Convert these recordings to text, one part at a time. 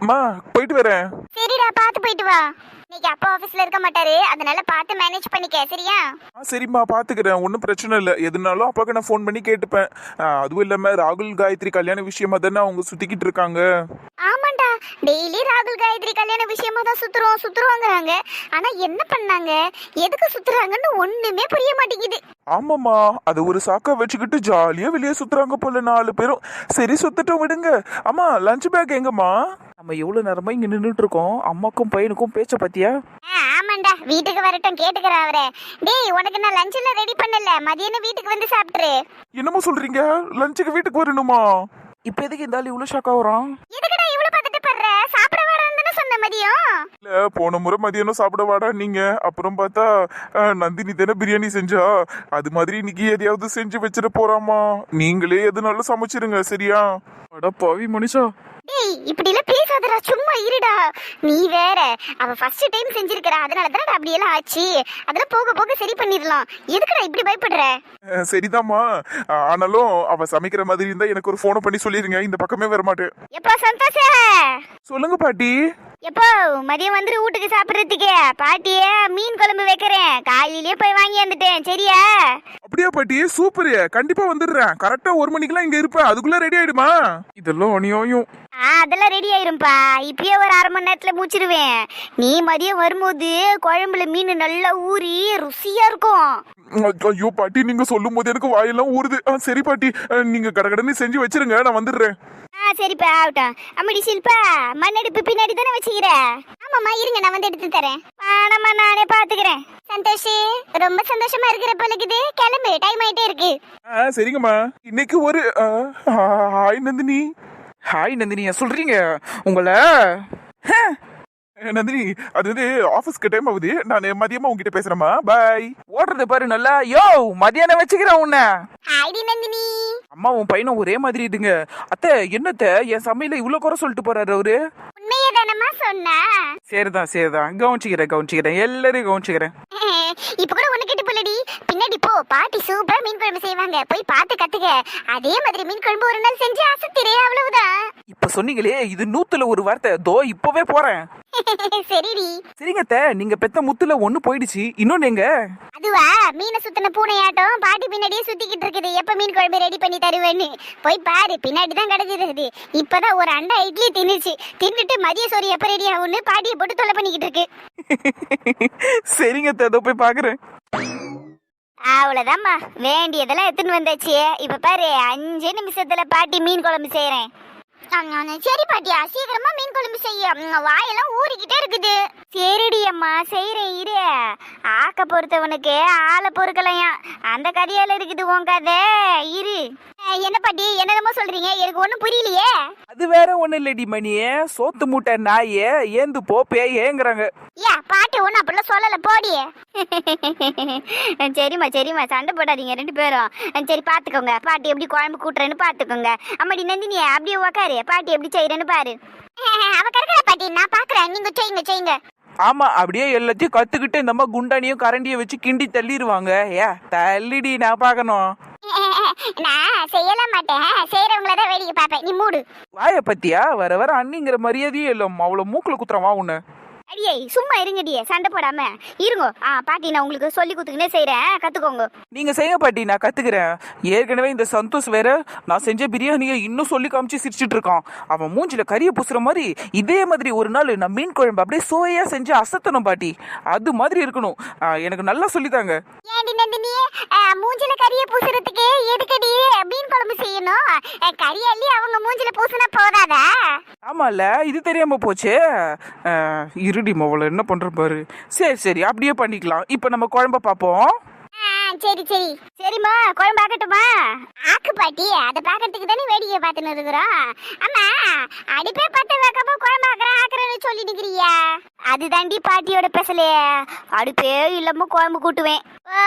அம்மா போயிட்டு வரேன். சரிடா பார்த்து போயிட்டு வா. இன்னைக்கு அப்பா ஆபீஸ்ல இருக்க மாட்டாரு. அதனால பார்த்து மேனேஜ் பண்ணிக்க சரியா? ஆ சரிம்மா பாத்துக்கிறேன் ஒன்றும் பிரச்சனை இல்லை. எதுனாலும் அப்பாவுக்கு நான் ஃபோன் பண்ணி கேட்டுப்பேன். ஆ, அதுவும் இல்லாம ராகுல் காயத்ரி கல்யாண விஷயமா தானே அவங்க சுத்திக்கிட்டு இருக்காங்க. ஆமாண்டா டெய்லி ராகுல் காயத்ரி கல்யாண விஷயமா தான் சுத்துறோம் சுத்துறோங்கிறாங்க. ஆனா என்ன பண்ணாங்க? எதுக்கு சுத்துறாங்கன்னு ஒண்ணுமே புரிய மாட்டேங்குது. ஆமாம்மா அது ஒரு சாக்கா வச்சுக்கிட்டு ஜாலியா வெளியே சுத்துறாங்க போல நாலு பேரும். சரி சுத்தட்டும் விடுங்க. அம்மா லஞ்ச் பேக் எங்கம்மா? நம்ம எவ்வளவு நேரமா இங்க நின்றுட்டு இருக்கோம் அம்மாக்கும் பையனுக்கும் பேச்ச பத்தியா? ஆமாண்டா. வீட்டுக்கு வரட்டும் கேட்டுக்கிற அவரை. டேய் உனக்கு நான் லஞ்ச் எல்லாம் ரெடி பண்ணல. மதியானம் வீட்டுக்கு வந்து சாப்பிட்டுரு. என்னம்மா சொல்றீங்க? லஞ்சுக்கு வீட்டுக்கு வரணுமா? இப்ப எதுக்கு இந்த ஆள் இவ்வளவு ஷாக்கா வரான் எதுக்குடா இவ்வளவு பதட்டு படுற சாப்பிட வரேன்னு சொன்ன மதியம் இல்ல போன முறை மதியானம் சாப்பிட வாடா நீங்க. அப்புறம் பார்த்தா நந்தினி தானே பிரியாணி செஞ்சா. அது மாதிரி இன்னைக்கு எதையாவது செஞ்சு வச்சிட போறாமா? நீங்களே எதுனாலும் சமைச்சிருங்க சரியா? அட பாவி மனுஷா இப்படி எல்லாம் பேசாதடா சும்மா இருடா. நீ வேற அவ ஃபர்ஸ்ட் டைம் செஞ்சிருக்கறா அதனால தான் அப்படி எல்லாம் ஆச்சு. அதெல்லாம் போக போக சரி பண்ணிடலாம். எதுக்குடா இப்படி பயப்படுற? சரிதாம்மா. ஆனாலும் அவ சமைக்கிற மாதிரி இருந்தா எனக்கு ஒரு போனை பண்ணி சொல்லிருங்க. இந்த பக்கமே வர மாட்டேன் எப்பா சந்தோஷ? சொல்லுங்க பாட்டி. எப்போ மதியம் வந்துரு வீட்டுக்கு சாப்பிடுறதுக்கு. பாட்டியே மீன் குழம்பு வைக்கிறேன். காலையிலேயே போய் வாங்கி வந்துட்டேன். சரியா? அப்படியா பாட்டி? சூப்பர் கண்டிப்பா வந்துடுறேன். கரெக்டா ஒரு மணிக்கெல்லாம் இங்க இருப்பேன். அதுக்குள்ள ரெடி ஆயிடுமா? இதெல்லாம் அநியாயம். ஆ அதெல்லாம் ரெடி ஆயிரும்பா. இப்பயே ஒரு அரை மணி நேரத்துல மூச்சிருவேன் நீ மதியம் வரும்போது குழம்புல மீன் நல்லா ஊறி ருசியா இருக்கும். ஐயோ பாட்டி நீங்க சொல்லும் போது எனக்கு வாயெல்லாம் ஊறுது. சரி பாட்டி. நீங்க கடகடன்னு செஞ்சு வச்சிருங்க. நான் வந்துடுறேன். ஆ சரிப்பா ஆகட்டும். அம்மடி சில்பா மண்ணெடுப்பு பின்னாடி தானே வச்சுக்கிற? ஆமாம்மா இருங்க நான் வந்து எடுத்து தரேன். வேணாம்மா நானே பாத்துக்கிறேன். சந்தோஷ் ரொம்ப சந்தோஷமா இருக்கிற போல இருக்குது கிளம்பு டைம் ஆயிட்டே இருக்கு. ஆ சரிங்கம்மா. இன்னைக்கு ஒரு ஹாய் நந்தினி. ஹாய் நந்தினியா சொல்றீங்க? உங்களை? நந்தினி அது வந்து ஆஃபீஸ்க்கு டைம் ஆகுது. நான் மதியமா உங்ககிட்ட பேசுறேம்மா. பாய் ஓடுறது பாரு நல்லா. யோ மதியானம் வச்சுக்கிறேன் உன்னை. நந்தினி. அம்மா உன் பையனும் ஒரே மாதிரி இதுங்க அத்தை என்னத்த? என் சமையல இவ்வளவு குறை சொல்லிட்டு போறாரு அவரு? உண்மையே தானம்மா சொன்ன? சரிதான் சரிதான். கவனிச்சுக்கிறேன் கவனிச்சுக்கிறேன். எல்லாரையும் கவனிச்சுக்கிறேன். இப்ப கூட ஒண்ணு போலடி பின்னாடி போ. பாட்டி சூப்பரா மீன் குழம்பு செய்வாங்க. போய் பார்த்து கத்துக்க. அதே மாதிரி மீன் குழம்பு ஒரு நாள் செஞ்சு அசத்திரே அவ்வளவுதான். இப்ப சொன்னீங்களே இது நூத்துல ஒரு வார்த்தை. தோ இப்பவே போறேன். சரிடி. சரிங்க அத்தை நீங்க பெத்த முத்துல ஒண்ணு போயிடுச்சு. இன்னொன்னு எங்க? அதுவா? மீனை சுத்தின பூனையாட்டம் பாட்டி பின்னாடியே சுத்திக்கிட்டு இருக்குது. எப்ப மீன் குழம்பு ரெடி பண்ணி தருவேன்னு? போய் பாரு பின்னாடி தான் கிடக்குது அது இப்பதான் ஒரு அண்டா இட்லி தின்னுச்சு. தின்னுட்டு மதிய சோறு எப்ப ரெடி ஆகும்னு பாட்டியை போட்டு தொலை பண்ணிக்கிட்டு இருக்கு. சரிங்க அத்தை அதோ போய் பாக்குறேன். அவ்வளவுதாம்மா வேண்டியதெல்லாம் எடுத்துன்னு வந்தாச்சு. இப்ப பாரு அஞ்சு நிமிஷத்துல பாட்டி மீன் குழம்பு செய்யறேன் சரி பாட்டியா சீக்கிரமா மீன் குழம்பு செய்ய. வாயெல்லாம் ஊறிக்கிட்டே இருக்குது. சரிடி அம்மா செய்யறேன் இரு. ஆக்க பொறுத்தவனுக்கு ஆளை பொறுக்கலையா? அந்த கதையால இருக்குது உன் கதை. இரு. என்ன பாட்டி என்னென்னமோ சொல்றீங்க? எனக்கு ஒண்ணும் புரியலையே. அது வேற ஒண்ணு இல்லடி மணியே சோத்து மூட்டை நாயே ஏந்து போ பேயேங்கிறாங்க யா பாட்டி ஒன்றும் அப்படிலாம் சொல்லல போடி. சரிம்மா சரிம்மா சண்டை போடாதீங்க ரெண்டு பேரும். சரி பார்த்துக்கோங்க பாட்டி எப்படி குழம்பு கூட்டுறேன்னு பார்த்துக்கோங்க அம்மாடி நந்தினி அப்படியே உக்காரு. பாட்டி எப்படி செய்யறேன்னு பாரு. அவ கரெக்டா பாட்டி நான் பாக்குறேன். நீங்க செய்யுங்க செய்யுங்க. ஆமா அப்படியே எல்லாத்தையும் கத்துக்கிட்டு இந்த மாதிரி குண்டானியும் கரண்டியும் வச்சு கிண்டி தள்ளிடுவாங்க ஏ தள்ளிடி நான் பார்க்கணும். நான் செய்யல மாட்டேன். செய்யறவங்கள தான் வேடிக்கை பார்ப்பேன். நீ மூடு. வாய பத்தியா? வர வர அண்ணிங்கிற மரியாதையே இல்லை அவ்வளவு மூக்குல குத்துறேன் வா உன்னை. அடியே சும்மா இருங்கடியே சண்டை போடாம. இருங்கோ ஆ பாட்டி நான் உங்களுக்கு சொல்லி கொடுத்துக்கினே செய்றேன். கத்துக்கோங்க. நீங்க செய்ய பாட்டி நான் கத்துக்கிறேன். ஏற்கனவே இந்த சந்தோஷ் வேற நான் செஞ்ச பிரியாணியை இன்னும் சொல்லி காமிச்சு சிரிச்சிட்டு இருக்கான். அவன் மூஞ்சில கறியை பூசுற மாதிரி இதே மாதிரி ஒரு நாள் நான் மீன் குழம்பு அப்படியே சோயா செஞ்சு அசத்தணும் பாட்டி. அது மாதிரி இருக்கணும். ஆ, எனக்கு நல்லா சொல்லித்தாங்க ஏண்டி நந்தினி? அஹ், மூஞ்சில கறிய பூசுறதுக்கு எதுக்கடி மீன் குழம்பு செய்யணும்? அஹ், கறி அள்ளி அவங்க மூஞ்சில பூசினா போதாதா? ஆமால இது தெரியாம போச்சே. ஆ, இருடி மோவல என்ன பண்ற பாரு. சரி சரி அப்படியே பண்ணிக்கலாம். இப்போ நம்ம குழம்ப பார்ப்போம் சரி சரி. சரிம்மா குழம்பு ஆக்கட்டுமா ஆக்கு பாட்டி அதை பார்க்கறதுக்கு தானே வேடிக்கை பார்த்துன்னு இருக்கிறோம் ஆமா அடிப்பே பத்த வைக்காம குழம்பு ஆக்குறேன் ஆக்குறேன்னு சொல்லி நிக்கிறியா பாட்டியோட பேசலையே அடுப்பே இல்லாம குழம்பு கூட்டுவேன். ஓ,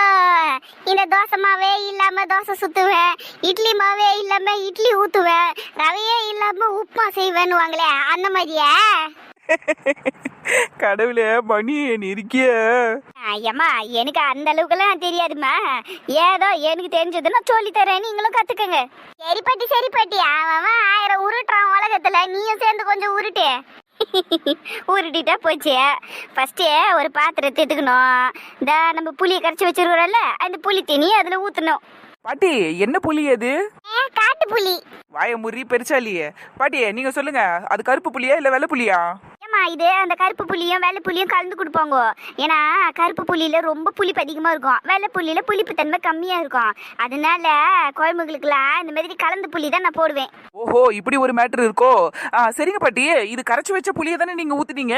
இந்த தோசை மாவே இல்லாம தோசை சுத்துவேன். இட்லி மாவே இல்லாம இட்லி ஊத்துவேன். ரவையே இல்லாம உப்புமா செய்வேன்னுவாங்களே அந்த மாதிரியா? கடவுளே மணி இருக்கிய. ஐயம்மா எனக்கு அந்த அளவுக்குலாம் தெரியாதும்மா. ஏதோ எனக்கு தெரிஞ்சதுன்னா சொல்லி தரேன் நீங்களும் கத்துக்கங்க. சரி பாட்டி சரி பாட்டி. அவன் ஆயிரம் உருட்டுறான் உலகத்துல. நீயும் சேர்ந்து கொஞ்சம் உருட்டு. உருட்டிட்டா போச்சு. ஃபர்ஸ்ட்டு ஒரு பாத்திரத்தை எடுத்துக்கணும். இந்த நம்ம புளியை கரைச்சி வச்சிருக்கிறோம்ல அந்த புளி தண்ணியை அதில் ஊற்றணும் பாட்டி என்ன புலி அது? காட்டு புளி வாய முறி பெருசாலியே. பாட்டி நீங்க சொல்லுங்க. அது கருப்பு புலியா இல்ல வெள்ளை புலியா இது அந்த கருப்பு புளியும் வெள்ளை புளியும் கலந்து கொடுப்பாங்க. ஏன்னா கருப்பு புளியில ரொம்ப புளிப்பு அதிகமாக இருக்கும். வெள்ளை புளியில புளிப்பு தன்மை கம்மியாக இருக்கும். அதனால குழம்புகளுக்கெல்லாம் இந்த மாதிரி கலந்து புளி தான் நான் போடுவேன். ஓஹோ இப்படி ஒரு மேட்டர் இருக்கோ? சரிங்க பாட்டி. இது கரைச்சு வச்ச புளியை தானே நீங்க ஊத்துனீங்க?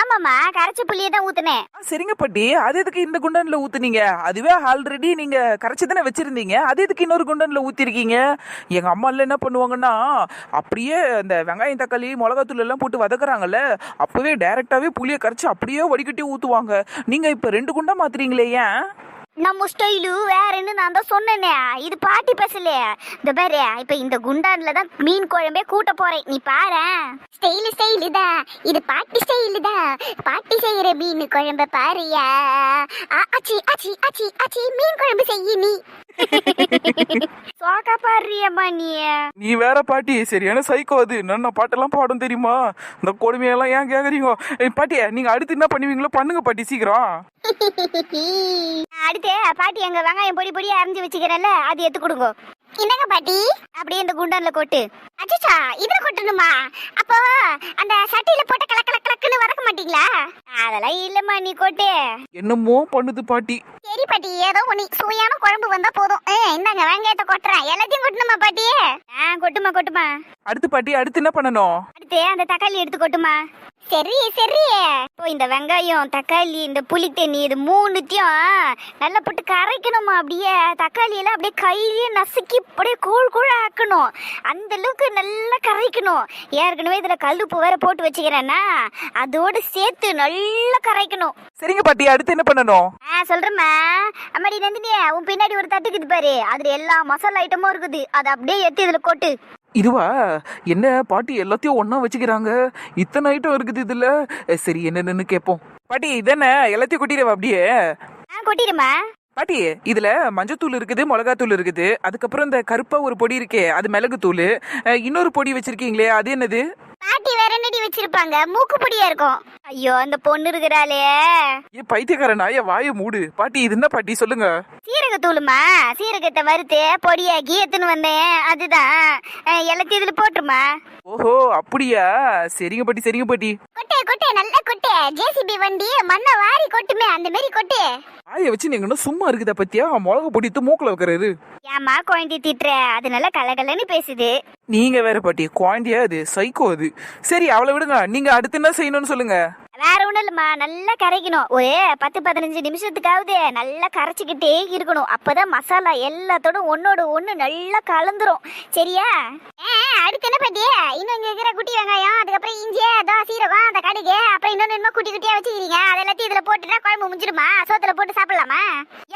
ஆமாம்மா கரைச்ச புளியை தான் ஊற்றுனேன் ஆ, சரிங்க பாட்டி. அது எதுக்கு இந்த குண்டன்ல ஊத்துனீங்க? அதுவே ஆல்ரெடி நீங்க கரைச்சு தானே வச்சிருந்தீங்க. அது எதுக்கு இன்னொரு குண்டன்ல ஊத்திருக்கீங்க? எங்க அம்மா என்ன பண்ணுவாங்கன்னா அப்படியே இந்த வெங்காயம் தக்காளி மிளகாத்தூள் எல்லாம் போட்டு வதக்குறாங்கல்ல அப்போவே டைரக்டாவே புளியை கரைச்சு அப்படியே வடிகட்டி ஊத்துவாங்க. நீங்க இப்ப ரெண்டு குண்டா மாத்துறீங்களே ஏன்? நம்ம ஸ்டைலு வேறன்னு நான் தான் சொன்னேனே. இது பாட்டி பேசலையே இந்த பாரு இப்ப இந்த குண்டான்ல தான் மீன் குழம்பே கூட்ட போறேன். நீ பாரு. ஸ்டைலு ஸ்டைலு தான். இது பாட்டி ஸ்டைலு தான். பாட்டி செய்யற மீன் குழம்ப பாருயா ஆ, ஆச்சி ஆச்சி ஆச்சி ஆச்சி மீன் குழம்பு செய்ய நீ. சோக்கா பாடுறியம்மா நீ. நீ வேற பாட்டி சரியான சைக்கோ அது. என்ன பாட்டெல்லாம் பாடும் தெரியுமா? இந்த கொடுமையெல்லாம் ஏன் கேக்குறீங்க? ஏய், பாட்டி நீங்க அடுத்து என்ன பண்ணுவீங்களோ பண்ணுங்க பாட்டி சீக்கிரம். அடுத்து பாட்டி அங்க வெங்காயம் பொடி பொடியா அரைஞ்சு வச்சுக்கிறேன்ல அது எடுத்து கொடுங்க. என்னங்க பாட்டி? அப்படியே இந்த குண்டான்ல கொட்டு. அச்சா இதுல கொட்டணுமா? அப்போ அந்த சட்டியில போட்டு கலக் கலக் கலக்குன்னு வதக்க மாட்டீங்களா? அதெல்லாம் இல்லம்மா நீ கொட்டு. என்னமோ பண்ணுது பாட்டி. சரி பாட்டி ஏதோ ஒண்ணு சுவையான குழம்பு வந்தா போதும். இந்தாங்க வெங்காயத்தை கொட்டுறேன். எல்லாத்தையும் கொட்டணுமா பாட்டி? ஆ கொட்டுமா கொட்டுமா. அடுத்து பாட்டி அடுத்து என்ன பண்ணணும்? அடுத்து அந்த தக்காளி எடுத்து கொட்டுமா. சரி சரி இப்போ இந்த வெங்காயம் தக்காளி இந்த புளி தண்ணி இது மூணுத்தையும் நல்லா போட்டு கரைக்கணுமா அப்படியே? தக்காளி எல்லாம் அப்படியே கையிலேயே நசுக்கி அப்படியே கூழ் கூழ ஆக்கணும். அந்த அளவுக்கு நல்லா கரைக்கணும். ஏற்கனவே இதுல கல்லுப்பு வேற போட்டு வச்சுக்கிறேன்னா அதோட சேர்த்து நல்லா கரைக்கணும். சரிங்க பாட்டி அடுத்து என்ன பண்ணணும்? ஆ சொல்றேம்மா. அம்மாடி நந்தினி உன் பின்னாடி ஒரு தட்டுக்குது பாரு. அதுல எல்லா மசாலா ஐட்டமும் இருக்குது. அதை அப்படியே எடுத்து இதுல கொட்டு. இதுவா என்ன பாட்டி எல்லாத்தையும் ஒண்ணா வச்சுக்கிறாங்க? இத்தனை ஐட்டம் இருக்குது இதுல? சரி என்னன்னு கேட்போம் பாட்டி இதென்ன? எல்லாத்தையும் கொட்டிடுவா அப்படியே? கொட்டிடுமா? பாட்டி இதுல மஞ்சத்தூள் இருக்குது மிளகாத்தூள் இருக்குது. அதுக்கப்புறம் இந்த கருப்பா ஒரு பொடி இருக்கே அது மிளகுத்தூள். இன்னொரு பொடி வச்சிருக்கீங்களே அது என்னது? பாட்டி வேற என்னடி வச்சிருப்பாங்க? மூக்கு பொடியா இருக்கும். ஐயோ அந்த பொண்ணு இருக்கிறாளே. ஏ பைத்தியக்கார நாய வாயை மூடு. பாட்டி இது என்ன பாட்டி? சொல்லுங்க. சீரகத்தூளுமா சீரகத்தை வறுத்து பொடியாக்கி எடுத்துன்னு வந்தேன். அதுதான். அஹ், எல்லாத்தையும் இதுல போட்டுருமா? ஓஹோ அப்படியா? சரிங்க பாட்டி சரிங்க பாட்டி. கொட்டே கொட்டே நல்லா கொட்டே. ஜேசிபி வண்டி மண்ணை வாரி கொட்டுமே. அந்த மாதிரி கொட்டு. வாயை வச்சு நீங்க சும்மா இருக்குதா பத்தியா? மிளகா பொடித்து மூக்குல வைக்கிறாரு ஏம்மா குழந்தை திட்டுற? அது நல்லா கலகலன்னு பேசுது. நீங்க வேற பாட்டி குவாண்டியா அது? சைக்கோ அது. சரி அவளை விடுங்க. நீங்க அடுத்து என்ன செய்யணும்னு சொல்லுங்க. வேற ஒண்ணும் இல்லம்மா. நல்லா கரைக்கணும். ஒரு பத்து பதினஞ்சு நிமிஷத்துக்காவது நல்லா கரைச்சிக்கிட்டே இருக்கணும். அப்பதான் மசாலா எல்லாத்தோட ஒன்னோட ஒண்ணு நல்லா கலந்துரும். சரியா? அடுத்து என்ன பாட்டி? இன்னும் இங்க இருக்கிற குட்டி வெங்காயம் அதுக்கப்புறம் இஞ்சி அதான் சீரகம் அந்த கடுகு அப்புறம் இன்னொன்னு இன்னும் குட்டி குட்டியா வச்சுக்கிறீங்க. அது எல்லாத்தையும் இதுல போட்டுட்டா குழம்பு முடிஞ்சிடுமா சோத்துல போட்டு சாப்பிடலாமா?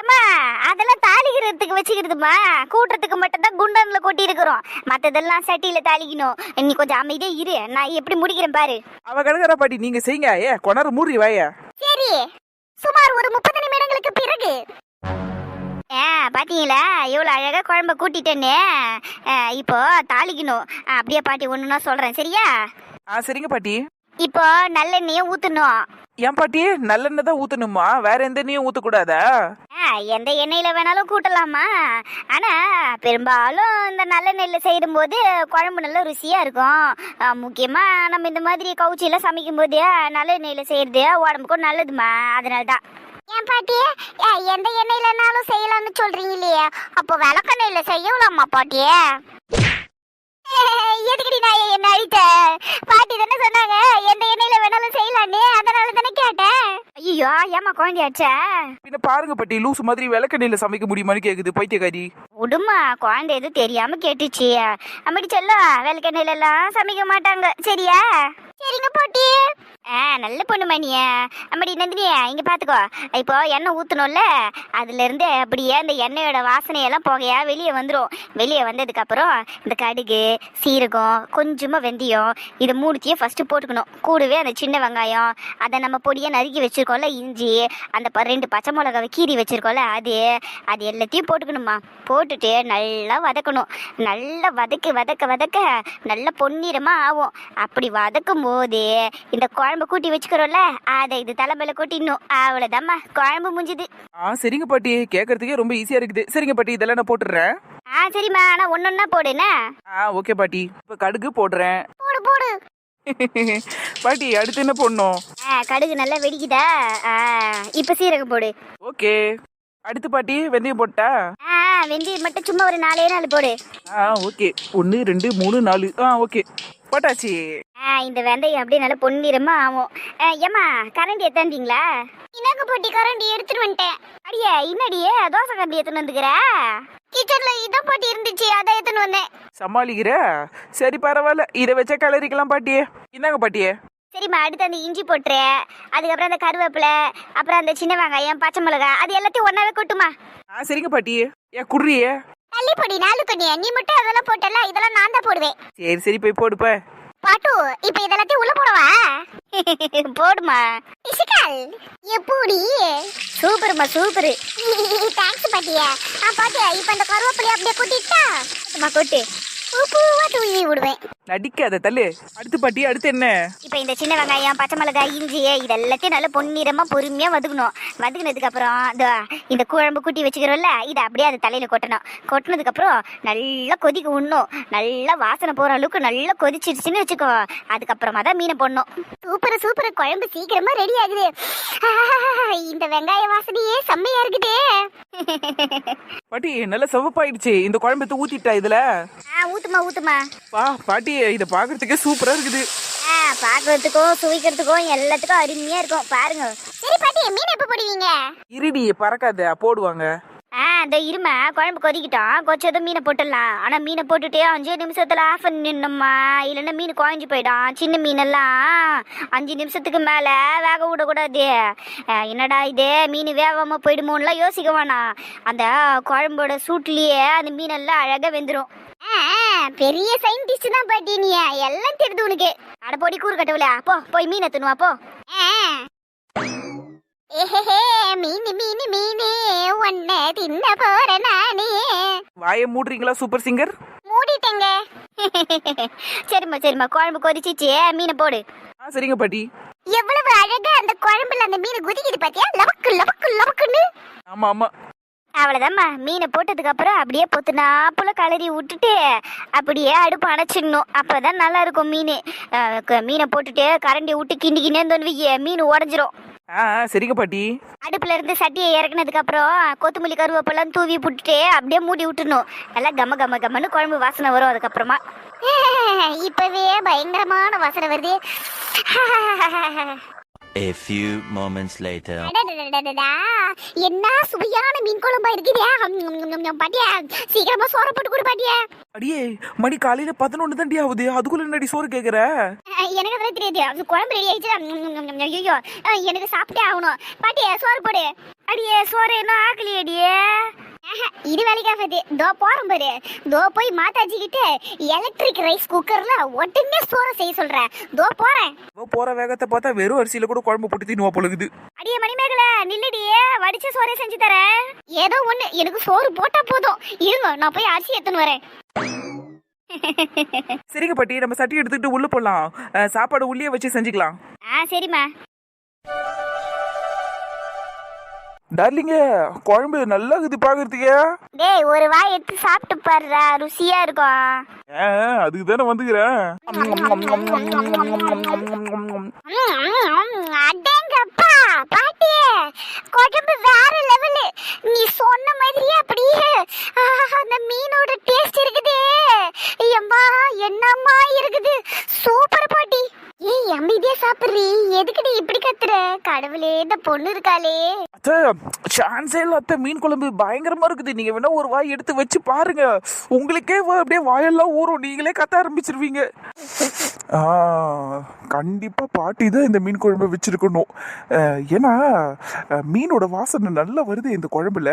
ஏம்மா அதெல்லாம் தாளிக்கிறதுக்கு வச்சுக்கிறதுமா கூட்டுறதுக்கு மட்டும் தான் குண்டன்ல கொட்டி இருக்கிறோம் மத்ததெல்லாம் சட்டியில தாளிக்கணும். நீ கொஞ்சம் அமைதியா இரு. நான் எப்படி முடிக்கிறேன் பாரு. அவ கிடக்குறா பாட்டி நீங்க செய்யுங்க. ஏ கொண்டாரு மூறி வாய. சரி. சுமார் ஒரு முப்பது நிமிடங்களுக்கு பிறகு. ஆ பாத்தீங்களா? எவ்வளோ அழகா குழம்ப கூட்டிட்டேன்னு இப்போ தாளிக்கணும். அப்படியே பாட்டி ஒன்றுனா சொல்றேன். சரியா? ஆ சரிங்க பாட்டி. இப்போ நல்லெண்ணெயை ஊற்றணும் ஏன் பாட்டி? நல்லெண்ணெய் தான் ஊத்தணுமா? வேற எந்த எண்ணெயும் ஊத்தக்கூடாதா? ஆ எந்த எண்ணெயில் வேணாலும் கூட்டலாமா? ஆனால் பெரும்பாலும் இந்த நல்லெண்ணெயில் செய்யும்போது குழம்பு நல்ல ருசியாக இருக்கும். முக்கியமாக நம்ம இந்த மாதிரி கவுச்சியில் சமைக்கும்போது நல்லெண்ணெயில் செய்கிறது உடம்புக்கும் நல்லதுமா? அதனால தான் ஏன் பாட்டி? எந்த எண்ணெயிலனாலும் செய்யலாம்னு சொல்றீங்க இல்லையா? அப்போ விளக்கெண்ணெயில் செய்யலாமா பாட்டி எதுக்கடி நான் என்ன அழித்த? பாட்டி தானே சொன்னாங்க எந்த எண்ணெயில வேணாலும் செய்யலான்னு அதனால தானே கேட்டேன். ஐயோ ஏமா குழந்தையாச்சா பின்ன பாருங்க பாட்டி லூசு மாதிரி சமைக்க முடியுமான்னு கேக்குது பைத்தியக்காரி. உடுமா குழந்தை எதுவும் தெரியாம கேட்டுச்சு. அம்மடி செல்லம் விளக்கெண்ணெயில எல்லாம் சமைக்க மாட்டாங்க சரியா? சரிங்க பாட்டி. ஆ நல்ல பொண்ணுமா நீ அம்மாடி நந்தினி இங்க பாத்துக்கோ. இப்போ எண்ணெய் ஊத்தணும்ல? அதுல இருந்து அப்படியே அந்த எண்ணெயோட வாசனையெல்லாம் புகையா வெளியே வந்துடும் வெளியே வந்ததுக்கு அப்புறம் இந்த கடுகு சீரகம் கொஞ்சமா வெந்தயம் இதை மூணுத்தையும் ஃபர்ஸ்ட் போட்டுக்கணும். கூடவே அந்த சின்ன வெங்காயம் அதை நம்ம பொடியாக நறுக்கி வச்சுருக்கோம்ல இஞ்சி அந்த ப- ரெண்டு பச்சை மிளகாவை கீறி வச்சுருக்கோம்ல அது அது எல்லாத்தையும் போட்டுக்கணுமா போட்டுட்டு நல்லா வதக்கணும். நல்லா வதக்க வதக்க வதக்க நல்லா பொன்னிறமா ஆகும். அப்படி வதக்கும் போது இந்த குழம்பு கூட்டி வச்சுக்கிறோம்ல? அதை இது தலைமையில கொட்டிடணும் அவ்வளோதாம்மா குழம்பு முடிஞ்சுது. ஆ சரிங்க பாட்டி. கேட்கறதுக்கே ரொம்ப ஈஸியா இருக்குது. சரிங்க பாட்டி இதெல்லாம் நான் போட்டுடுறேன் ஆ சரிம்மா. ஆனா ஒன்னொன்னா போடுண்ணா ஆ ஓகே பாட்டி. இப்போ கடுகு போடுறேன். போடு போடு. பாட்டி அடுத்து என்ன போடணும்? ஆ கடுகு நல்லா வெடிக்குதா? ஆ இப்போ சீரகம் போடு. ஓகே. அடுத்து பாட்டி வெந்தயம் போட்டா? ஆ வெந்தயம் மட்டும் சும்மா ஒரு நாலே நாலு போடு. ஆ ஓகே. ஒன்று ரெண்டு மூணு நாலு. ஆ ஓகே. போட்டாச்சு. ஆ இந்த வெந்தயம் அப்படியே நல்லா பொன்னிறமா ஆகும். ஆ, ஏம்மா கரண்டி எத்தாந்தீங்களா இனக்கு போட்டி கரண்டி எடுத்துட்டு வந்துட்டேன். அடியே இன்னடியே தோசை கரண்டி எடுத்துன்னு வந்துக்கிற கிச்சன்ல இதை போட்டி இருந்துச்சு அதை எடுத்துன்னு வந்தேன். சமாளிக்கிற? சரி பரவாயில்ல. இதை வச்சா கிளறிக்கலாம் பாட்டியே. இந்தாங்க பாட்டியே. சரிம்மா அடுத்து அந்த இஞ்சி போட்டுரு. அதுக்கப்புறம் அந்த கருவேப்பிலை அப்புறம் அந்த சின்ன வெங்காயம் பச்சை மிளகா அது எல்லாத்தையும் ஒன்னாவே கொட்டுமா? ஆ சரிங்க பாட்டியே ஏன் குடுறியே? தள்ளி பொடி நாலு கொடி. நீ மட்டும் அதெல்லாம் போட்டல இதெல்லாம் நான் தான் போடுவேன். சரி சரி போய் போடுப்ப பாட்டு இப்ப இதெல்லாத்தையும் உள்ள போடவா? போடுமா. இசுக்கால் எப்படி சூப்பர்மா சூப்பர். தேங்க்ஸ் பாட்டியா. ஆ பாட்டியா இப்ப அந்த கருவேப்பிலையை அப்படியே கொட்டிட்டா? கொட்டு. உப்புவா தூவி விடுவேன். நடிக்காத தள்ளு. அடுத்து பாட்டி அடுத்து என்ன? இப்போ இந்த சின்ன வெங்காயம் பச்சை மிளகாய் இஞ்சி இது எல்லாத்தையும் நல்லா பொன்னிறமா பொறுமையா வதக்கணும். வதக்குனதுக்கு அப்புறம் இந்த இந்த குழம்பு கூட்டி வச்சுக்கிறோம்ல இதை அப்படியே அது தலையில கொட்டணும். கொட்டினதுக்கு அப்புறம் நல்லா கொதிக்க விடணும். நல்லா வாசனை போற அளவுக்கு நல்லா கொதிச்சிருச்சுன்னு வச்சுக்கோ. அதுக்கப்புறமா தான் மீனை போடணும். Super super. குழம்பு சீக்கிரமா ரெடி ஆகுது. இந்த வெங்காய வாசனையே செம்மையா இருக்குதே. பாட்டி நல்லா சிவப்பாயிடுச்சு. இந்த குழம்பு ஊத்திட்டா இதுல? ஊத்துமா ஊத்துமா பா பாட்டி. இதை பாக்குறதுக்கே சூப்பரா இருக்குது. ஆ பார்க்கறதுக்கும் சுவைக்கிறதுக்கும் எல்லாத்துக்கும் அருமையா இருக்கும். பாருங்க. சரி பாட்டி மீன் எப்போ போடுவீங்க? இருடி பறக்காத போடுவாங்க. ஆ இந்த இருமா குழம்பு கொதிக்கிட்டோம் கொச்சதும் மீனை போட்டுடலாம். ஆனா மீனை போட்டுட்டு அஞ்சு நிமிஷத்துல ஆஃப் பண்ணிடணும்மா இல்லைன்னா மீன் குழஞ்சு போயிடும். சின்ன மீனெல்லாம் அஞ்சு நிமிஷத்துக்கு மேல வேக விடக்கூடாது. என்னடா இது? மீன் வேகாம போயிடுமோன்னுலாம் யோசிக்க வேணாம். அந்த குழம்போட சூட்லயே அந்த மீனெல்லாம் அழகா வெந்துடும் பெரிய சயின்டிஸ்ட் தான் பாட்டி நீ. எல்லாம் தெரியுது உனக்கு. அட போடி கூறு கட்டவில. போ போய் மீன் எத்தணுவா போ. ஏஹே மீன் மீன் மீன் ஒன்ன தின்ன போற நானே. வாயை மூடுறீங்களா சூப்பர் சிங்கர் மூடிட்டேங்க. சரிம்மா சரிம்மா. குழம்பு கொதிச்சிச்சு. மீனை போடு. ஆ சரிங்க பாட்டி. எவ்வளவு அழகா அந்த குழம்புல அந்த மீன் குதிக்குது பாத்தியா? லவக்கு லவக்கு லவக்குன்னு. ஆமா ஆமா. அவ்வளோதாம்மா மீனை போட்டதுக்கு அப்புறம் அப்படியே பொத்துனாப்புல கலரி விட்டுட்டு அப்படியே அடுப்பு அணைச்சிடணும். அப்பதான் நல்லா இருக்கும் மீன். மீனை போட்டுட்டு கரண்டி விட்டு கிண்டி கிண்டே மீன் உடஞ்சிரும். ஆ, சரிங்க பாட்டி. அடுப்புல இருந்து சட்டியை இறக்குனதுக்கு அப்புறம் கொத்தமல்லி கருவேப்பெல்லாம் தூவி போட்டுட்டு அப்படியே மூடி விட்டுணும் நல்லா கம கம கமன்னு குழம்பு வாசனை வரும் அதுக்கப்புறமா. இப்பவே பயங்கரமான வாசனை வருது. A few moments later. என்ன சுவையான மீன் குழம்பா இருக்குதே. பாட்டியா சீக்கிரமா சோற போட்டு கொடு பாட்டியா அடியே மணி காலையில பதினொன்னு தாண்டி ஆகுது அதுக்குள்ள என்னடி சோறு கேக்குற? எனக்கு அதெல்லாம் தெரியாது. அது குழம்பு ரெடி ஆயிடுச்சு ஐயோ எனக்கு சாப்பிட்டே ஆகணும். பாட்டியா சோறு போடு. அடியே சோறு என்ன ஆக்கலையே அடியே இது வேலைக்காகாது தோ போறேன் பாரு. தோ போய் மாதாஜி கிட்ட எலக்ட்ரிக் ரைஸ் குக்கர்ல உடனே சோறு செய்ய சொல்றேன். தோ போறேன். போற வேகத்தை பார்த்தா வெறும் அரிசியில கூட குழம்பு போட்டு தின்னுவா பொழுது அடியே மணிமேகல நில்லடியே வடிச்ச சோறே செஞ்சு தரேன். ஏதோ ஒண்ணு. எனக்கு சோறு போட்டா போதும். இருங்க நான் போய் அரிசி எடுத்துன்னு வரேன். சரிங்க பாட்டி நம்ம சட்டி எடுத்துக்கிட்டு உள்ள போலாம். சாப்பாடு உள்ளே வச்சு செஞ்சுக்கலாம். ஆ சரிம்மா. டார்லிங்க குழம்பு நல்லா இருக்குது பாக்குறதுக்கே டேய் ஒரு வாய் எடுத்து சாப்பிட்டு பாருடா ருசியா இருக்கும். அதுக்கு தானே வந்துக்கிறேன். அடேங்கப்பா பாட்டி குழம்பு வேற லெவலு நீ சொன்ன மாதிரியே அப்படியே அந்த மீனோட டேஸ்ட் இருக்குதே. எம்மா என்னம்மா இருக்குது. சூப்பர் பாட்டி. ஏய் அமைதியா சாப்பிடுறீ. எதுக்குடி இப்படி கத்துற? கடவுளே இந்த பொண்ணு இருக்காளே. அத்தை சான்ஸே இல்ல அத்தை மீன் குழம்பு பயங்கரமா இருக்குது. நீங்க வேணா ஒரு வாய் எடுத்து வச்சு பாருங்க. உங்களுக்கே அப்படியே வாயெல்லாம் ஊறும். நீங்களே கத்த ஆரம்பிச்சிருவீங்க. ஆ, கண்டிப்பா பாட்டி தான் இந்த மீன் குழம்பு வச்சிருக்கணும். ஏன்னா மீனோட வாசனை நல்லா வருது இந்த குழம்புல.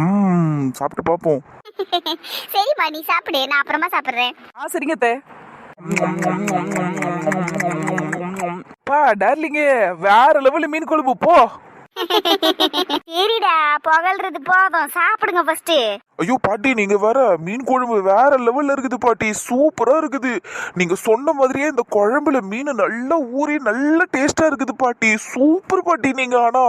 ம் சாப்பிட்டு பார்ப்போம். சரிம்மா நீ சாப்பிடு. நான் அப்புறமா சாப்பிடுறேன். ஆ சரிங்க அத்தை. பா டார்லிங்க வேற லெவல்ல மீன் குழம்பு போ. சரிடா புகழ்றது போதும். சாப்பிடுங்க ஃபர்ஸ்ட் ஐயோ பாட்டி நீங்க வேற மீன் குழம்பு வேற லெவல்ல இருக்குது பாட்டி. சூப்பரா இருக்குது. நீங்க சொன்ன மாதிரியே இந்த குழம்புல மீன் நல்லா ஊறி நல்ல டேஸ்டா இருக்குது பாட்டி. சூப்பர் பாட்டி நீங்க. ஆனா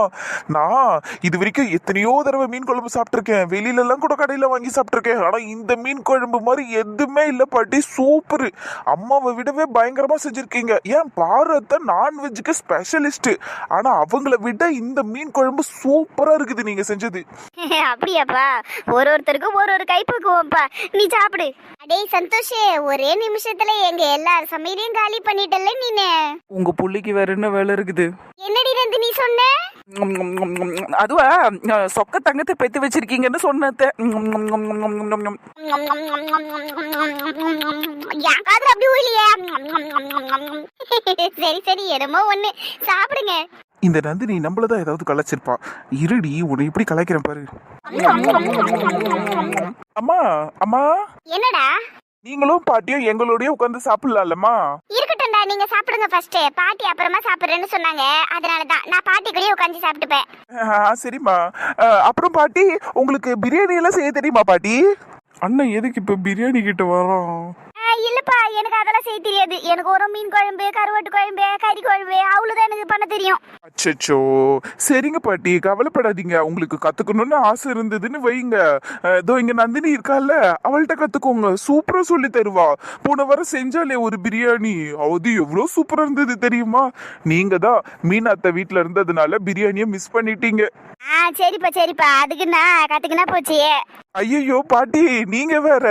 நான் இது வரைக்கும் எத்தனையோ தடவை மீன் குழம்பு சாப்பிட்ருக்கேன் வெளியில எல்லாம் கூட கடையில வாங்கி சாப்பிட்ருக்கேன் ஆனா இந்த மீன் குழம்பு மாதிரி எதுவுமே இல்ல பாட்டி. சூப்பர். அம்மாவை விடவே பயங்கரமா செஞ்சிருக்கீங்க. ஏன்? பாரத நான்வெஜ்ஜுக்கு ஸ்பெஷலிஸ்ட் ஆனா அவங்கள விட இந்த மீன் குழம்பு சூப்பரா இருக்குது நீங்க செஞ்சது. அப்படியாப்பா. ஒரு ஒருத்தருக்கும் ஒரு ஒரு கைப்பக்குவம்ப்பா நீ சாப்பிடு அடே சந்தோஷ் ஒரே நிமிஷத்துல எங்க எல்லார் சமையலையும் காலி பண்ணிட்டல நீனு உங்க புள்ளிக்கு வேற என்ன வேலை இருக்குது என்னடி ரந்து நீ சொன்ன அதுவா சொக்க தங்கத்தை பெத்து வச்சிருக்கீங்கன்னு. என் காதுல அப்படி ஊழியே சரி சரி என்னமோ ஒண்ணு சாப்பிடுங்க இந்த நந்தினி நம்மளதான் ஏதாவது கலாச்சிருப்பா இருடி உன்னை எப்படி கலாய்க்கிறேன் பாரு. அம்மா அம்மா. என்னடா? நீங்களும் பாட்டியும் எங்களோடய உட்காந்து சாப்பிடலாம்லம்மா. இருக்கட்டும்டா நீங்க சாப்பிடுங்க ஃபர்ஸ்ட் பாட்டி அப்புறமா சாப்பிடுறேன்னு சொன்னாங்க. அதனால தான் நான் பாட்டி கூடயே உட்காந்து சாப்பிட்டுப்பேன் சரிம்மா. அப்புறம் பாட்டி உங்களுக்கு பிரியாணி எல்லாம் செய்ய தெரியுமா பாட்டி? அண்ணன் எதுக்கு இப்ப பிரியாணி கிட்ட வரோம் இல்லப்பா. எனக்கு அதெல்லாம் செய்ய தெரியாது. எனக்கு ஒரு மீன் குழம்பு கருவாட்டு குழம்பு கறி குழம்பு அவ்வளவுதான் எனக்கு பண்ண தெரியும். அச்சச்சோ. சரிங்க பாட்டி. கவலைப்படாதீங்க. உங்களுக்கு கத்துக்கணும்னு ஆசை இருந்ததுன்னு வைங்க. இதோ இங்க நந்தினி இருக்கால அவள்கிட்ட கத்துக்கோங்க. சூப்பரா சொல்லி தருவா. போன வாரம் செஞ்சாலே ஒரு பிரியாணி. அது எவ்வளவு சூப்பரா இருந்தது தெரியுமா? நீங்க தான் மீனாத்த வீட்ல இருந்ததுனால பிரியாணியை மிஸ் பண்ணிட்டீங்க. ஆ சரிப்பா சரிப்பா. அதுக்கு நான் கத்துக்கினா போச்சு. ஐயோ பாட்டி நீங்க வேற.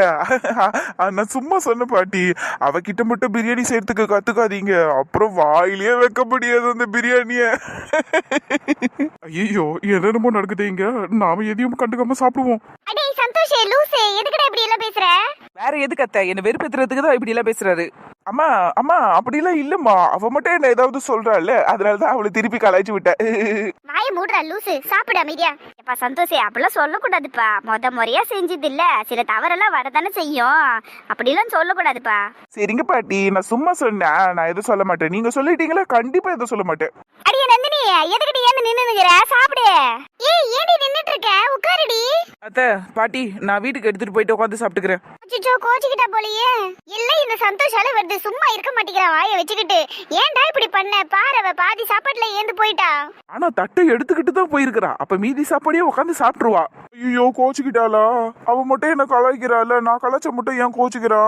நான் சும்மா சொன்ன பாட்டி அவகிட்ட மட்டும் பிரியாணி செய்யறதுக்கு கத்துக்காதீங்க. அப்புறம் வாயிலே வைக்க முடியாது அந்த பிரியாணிய. ஐயோ என்னென்னமோ நடக்குது இங்க. நாம எதையும் கண்டுக்காம சாப்பிடுவோம். அடே சந்தோஷ் லூசு எதுக்குடா இப்படி எல்லாம் பேசுற? வேற எதுக்கு அத்தை? என்ன வெறுப்பேத்துறதுக்கு தான் இப்படி எல்லாம் பேசுறாரு. அம்மா அம்மா அப்படிலாம் இல்லம்மா. அவ மட்டும் என்ன ஏதாவது சொல்றாள் அதனாலதான் அவளை திருப்பி கலாய்ச்சி விட்டேன். வாய மூடுறா லூசு. சாப்பிடு அமைதியா. எப்பா சந்தோஷ். அப்படிலாம் சொல்லக்கூடாதுப்பா. முத முறையா செஞ்சது இல்ல சில தவறெல்லாம் வரதானே செய்யும். அப்படிலாம் சொல்லக்கூடாதுப்பா. சரிங்க பாட்டி. நான் சும்மா சொன்னேன். நான் எதுவும் சொல்ல மாட்டேன். நீங்க சொல்லிட்டீங்களா? கண்டிப்பா எதுவும் சொல்ல மாட்டேன். அடியே நந்தினி. எதுக்கிட்ட அத்தை பாட்டி நான் வீட்டுக்கு எடுத்துட்டு போயிட்டு உட்காந்து சாப்பிட்டுக்கிறேன். அச்சோ கோச்சிக்கிட்டா போலயே. இல்ல இந்த சந்தோஷால வருது. சும்மா இருக்க மாட்டேங்கிறா வாய வச்சுக்கிட்டு. ஏன்டா இப்படி பண்ண? பாரவ பாதி சாப்பாட்டுல ஏந்து போயிட்டா. ஆனா தட்டை எடுத்துக்கிட்டு தான் போயிருக்கிறா. அப்ப மீதி சாப்பாடே உட்காந்து சாப்பிட்டுருவா. ஐயோ கோச்சுக்கிட்டாளா? அவ மட்டும் என்ன கலாய்க்கிறாள்? நான் கலாச்ச மட்டும் ஏன் கோச்சுக்கிறா?